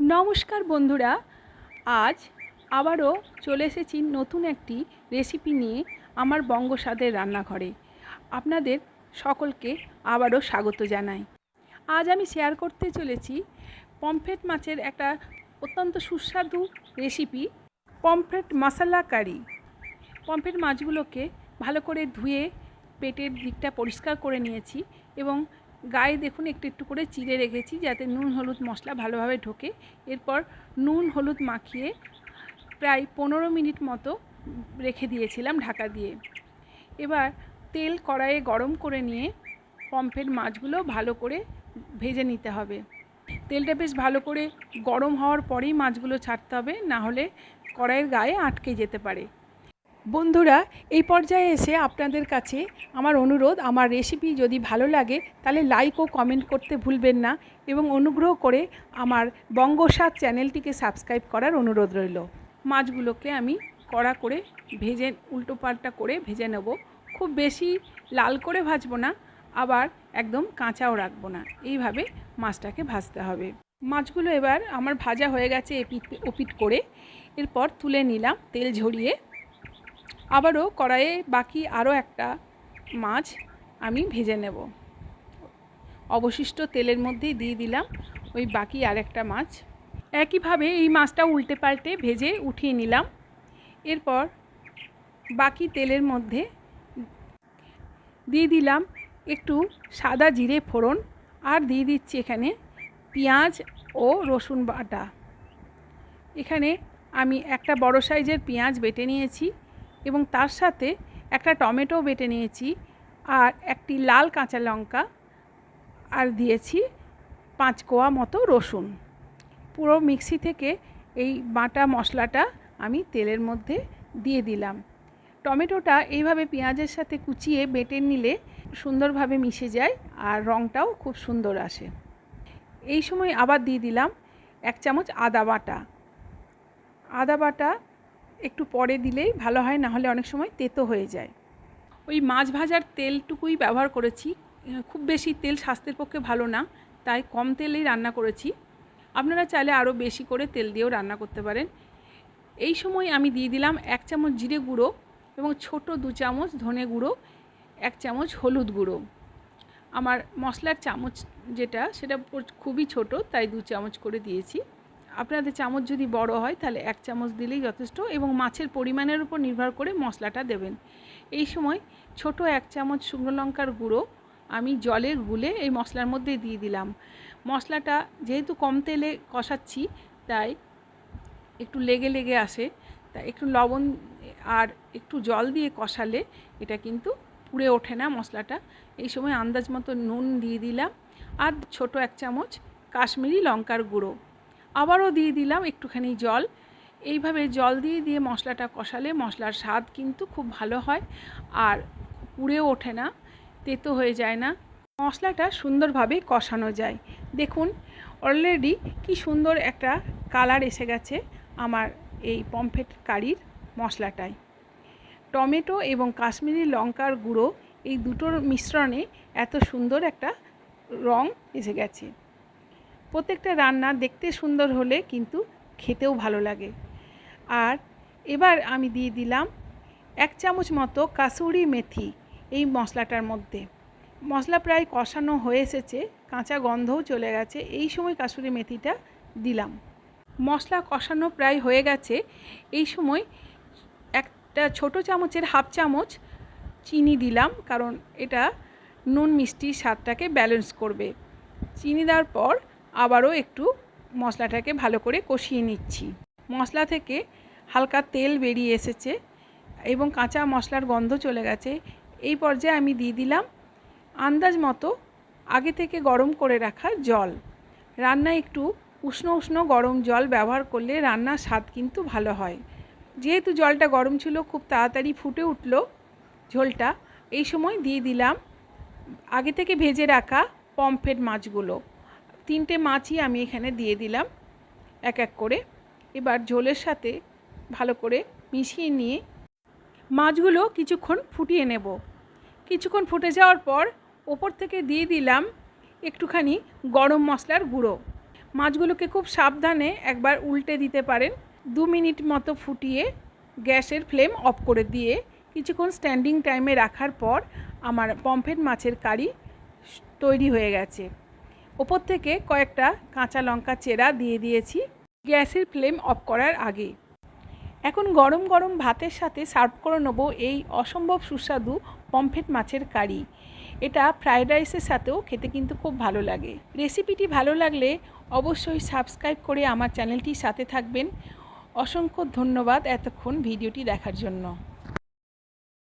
নমস্কার বন্ধুরা, আজ আবারও চলে এসেছি নতুন একটি রেসিপি নিয়ে আমার বঙ্গস্বাদের রান্নাঘরে। আপনাদের সকলকে আবারও স্বাগত জানাই। আজ আমি শেয়ার করতে চলেছি পমফ্রেট মাছের একটা অত্যন্ত সুস্বাদু recipe pomfret masala curry. Pomfret মাছগুলোকে ভালো করে ধুয়ে পেটের দিকটা পরিষ্কার করে নিয়েছি এবং গায়ে দেখুন একটু একটু করে চিড়ে রেখেছি যাতে নুন হলুদ মশলা ভালোভাবে ঢোকে। এরপর নুন হলুদ মাখিয়ে প্রায় পনেরো মিনিট মতো রেখে দিয়েছিলাম ঢাকা দিয়ে। এবার তেল কড়াইয়ে গরম করে নিয়ে পম্পের মাছগুলো ভালো করে ভেজে নিতে হবে। তেলটা বেশ ভালো করে গরম হওয়ার পরেই মাছগুলো ছাড়তে হবে, না হলে কড়াইয়ের গায়ে আটকে যেতে পারে। বন্ধুরা, এই পর্যায়ে এসে আপনাদের কাছে আমার অনুরোধ, আমার রেসিপি যদি ভালো লাগে, তাহলে লাইক ও কমেন্ট করতে ভুলবেন না এবং অনুগ্রহ করে আমার বঙ্গস্বাদ চ্যানেলটিকে সাবস্ক্রাইব করার অনুরোধ রইল। মাছগুলোকে আমি কড়া করে ভেজে, উল্টো পাল্টা করে ভেজে নেব। খুব বেশি লাল করে ভাজবো না, আবার একদম কাঁচাও রাখব না। এইভাবে মাছটাকে ভাজতে হবে। মাছগুলো এবার আমার ভাজা হয়ে গেছে এপিট, ওপিট করে। এরপর তুলে নিলাম তেল ঝরিয়ে। আবারও কড়াইয়ে বাকি আরও একটা মাছ আমি ভেজে নেব। অবশিষ্ট তেলের মধ্যেই দিয়ে দিলাম ওই বাকি আরেকটা মাছ। একইভাবে এই মাছটা উল্টে পাল্টে ভেজে উঠিয়ে নিলাম। এরপর বাকি তেলের মধ্যে দিয়ে দিলাম একটু সাদা জিরে ফোড়ন আর দিয়ে দিচ্ছি এখানে পেঁয়াজ ও রসুন বাটা। এখানে আমি একটা বড় সাইজের পেঁয়াজ বেটে নিয়েছি। এবং তার সাথে একটা টমেটো বেটে নিয়েছি আর একটি লাল কাঁচা লঙ্কা আর দিয়েছি পাঁচ কোয়া মতো রসুন। পুরো মিক্সি থেকে এই বাটা মশলাটা আমি তেলের মধ্যে দিয়ে দিলাম। টমেটোটা এইভাবে পেঁয়াজের সাথে কুচিয়ে বেটে নিলে সুন্দরভাবে মিশে যায় আর রঙটাও খুব সুন্দর আসে। এই সময় আবার দিয়ে দিলাম এক চামচ আদা বাটা। আদা বাটা একটু পরে দিলেই ভালো হয়, না হলে অনেক সময় তেতো হয়ে যায়। ওই মাছ ভাজার তেলটুকুই ব্যবহার করেছি। খুব বেশি তেল স্বাস্থ্যের পক্ষে ভালো না, তাই কম তেলেই রান্না করেছি। আপনারা চাইলে আরও বেশি করে তেল দিয়েও রান্না করতে পারেন। এই সময় আমি দিয়ে দিলাম এক চামচ জিরে গুঁড়ো এবং ছোট দু চামচ ধনে গুঁড়ো, এক চামচ হলুদ গুঁড়ো। আমার মশলার চামচ যেটা, সেটা খুবই ছোট, তাই দু চামচ করে দিয়েছি। আপনাদের চামচ যদি বড় হয়, তাহলে এক চামচ দিলেই যথেষ্ট এবং মাছের পরিমাণের উপর নির্ভর করে মশলাটা দেবেন। এই সময় ছোট এক চামচ শুকনো লঙ্কার গুঁড়ো আমি জলে গুলে এই মশলার মধ্যে দিয়ে দিলাম। মশলাটা যেহেতু কম তেলে কষাচ্ছি, তাই একটু লেগে লেগে আসে তা একটু লবণ আর একটু জল দিয়ে কষালে এটা কিন্তু পুড়ে ওঠে না মশলাটা। এই সময় আন্দাজ মতো নুন দিয়ে দিলাম আর ছোট এক চামচ কাশ্মীরি লঙ্কার গুঁড়ো। আবারও দিয়ে দিলাম একটুখানি জল। এইভাবে জল দিয়ে দিয়ে মশলাটা কষালে মশলার স্বাদ কিন্তু খুব ভালো হয় আর পুড়েও ওঠে না, তেতো হয়ে যায় না। মশলাটা সুন্দরভাবে কষানো যায়। দেখুন অলরেডি কি সুন্দর একটা কালার এসে গেছে আমার এই পমফ্রেট কারির মশলাটায়। টমেটো এবং কাশ্মীরি লঙ্কার গুঁড়ো এই দুটোর মিশ্রণে এত সুন্দর একটা রং এসে গেছে। প্রত্যেকটা রান্না দেখতে সুন্দর হলে কিন্তু খেতেও ভালো লাগে। আর এবার আমি দিয়ে দিলাম এক চামচ মতো কাসুরি মেথি এই মশলাটার মধ্যে। মশলা প্রায় কষানো হয়ে এসেছে, কাঁচা গন্ধও চলে গেছে, এই সময় কাসুরি মেথিটা দিলাম। মশলা কষানো প্রায় হয়ে গেছে, এই সময় একটা ছোট চামচের হাফ চামচ চিনি দিলাম, কারণ এটা নুন মিষ্টির স্বাদটাকে ব্যালেন্স করবে। চিনি দেওয়ার পর আবারও একটু মশলাটাকে ভালো করে কষিয়ে নিচ্ছি। মশলা থেকে হালকা তেল বেরিয়ে এসেছে এবং কাঁচা মশলার গন্ধ চলে গেছে। এই পর্যায়ে আমি দিয়ে দিলাম আন্দাজ মতো আগে থেকে গরম করে রাখা জল। রান্না একটু উষ্ণ উষ্ণ গরম জল ব্যবহার করলে রান্নার স্বাদ কিন্তু ভালো হয়। যেহেতু জলটা গরম ছিল, খুব তাড়াতাড়ি ফুটে উঠল ঝোলটা, এই সময় দিয়ে দিলাম আগে থেকে ভেজে রাখা পমফ্রেট মাছগুলো। তিনটে মাছই আমি এখানে দিয়ে দিলাম, এক এক করে। এবার ঝোলের সাথে ভালো করে মিশিয়ে নিয়ে মাছগুলো কিছুক্ষণ ফুটিয়ে নেব। কিছুক্ষণ ফুটে যাওয়ার পর ওপর থেকে দিয়ে দিলাম একটুখানি গরম মশলার গুঁড়ো। মাছগুলোকে খুব সাবধানে একবার উল্টে দিতে পারেন। দু মিনিট মতো ফুটিয়ে গ্যাসের ফ্লেম অফ করে দিয়ে কিছুক্ষণ স্ট্যান্ডিং টাইমে রাখার পর আমার পমফ্রেট মাছের কারি তৈরি হয়ে গেছে। ওপর থেকে কয়েকটা কাঁচা লঙ্কা চেরা দিয়ে দিয়েছি গ্যাসের ফ্লেম অফ করার আগে। এখন গরম গরম ভাতের সাথে সার্ভ করে নেব এই অসম্ভব সুস্বাদু পমফ্রেট মাছের কারি। এটা ফ্রায়েড রাইসের সাথেও খেতে কিন্তু খুব ভালো লাগে। রেসিপিটি ভালো লাগলে অবশ্যই সাবস্ক্রাইব করে আমার চ্যানেলটির সাথে থাকবেন। অসংখ্য ধন্যবাদ এতক্ষণ ভিডিওটি দেখার জন্য।